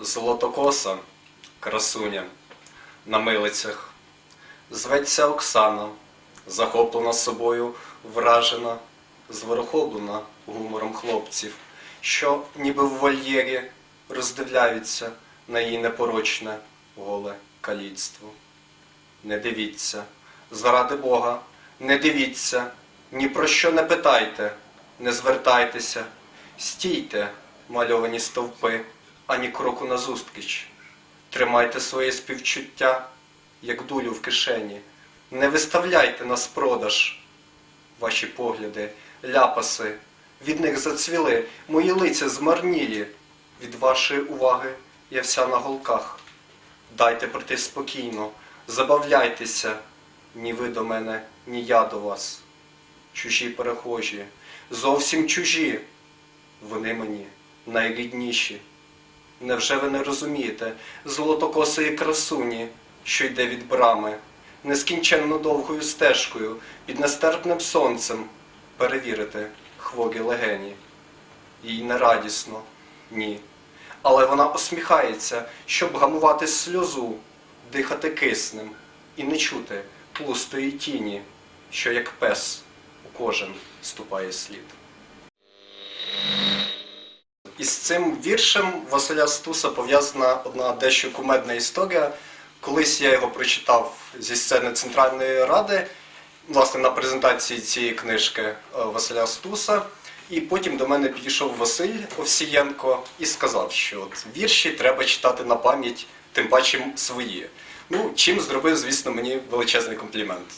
Золотокоса, красуня на милицях. Зветься Оксана, захоплена собою, вражена, зворохоблена гумором хлопців, що ніби в вольєрі роздивляються на її непорочне голе каліцтво. Не дивіться, заради Бога, не дивіться, ні про що не питайте, не звертайтеся, стійте, мальовані стовпи, ані кроку назустріч. Тримайте своє співчуття, як дулю в кишені. Не виставляйте нас продаж. Ваші погляди, ляпаси, від них зацвіли, мої лиця змарнілі. Від вашої уваги я вся на голках. Дайте прийти спокійно, забавляйтеся, ні ви до мене, ні я до вас. Чужі перехожі, зовсім чужі. Вони мені найрідніші. Невже ви не розумієте золотокосої красуні, що йде від брами, нескінченно довгою стежкою, під нестерпним сонцем, перевірити хворі легені? Їй не радісно, ні. Але вона посміхається, щоб гамувати сльозу, дихати киснем і не чути тлустої тіні, що як пес у кожен ступає слід. Із цим віршем Василя Стуса пов'язана одна дещо кумедна історія. Колись я його прочитав зі сцени Центральної Ради, власне, на презентації цієї книжки е, Василя Стуса. І потім до мене підійшов Василь Овсієнко і сказав, що от вірші треба читати на пам'ять, тим паче свої. Ну, чим зробив, звісно, мені величезний комплімент.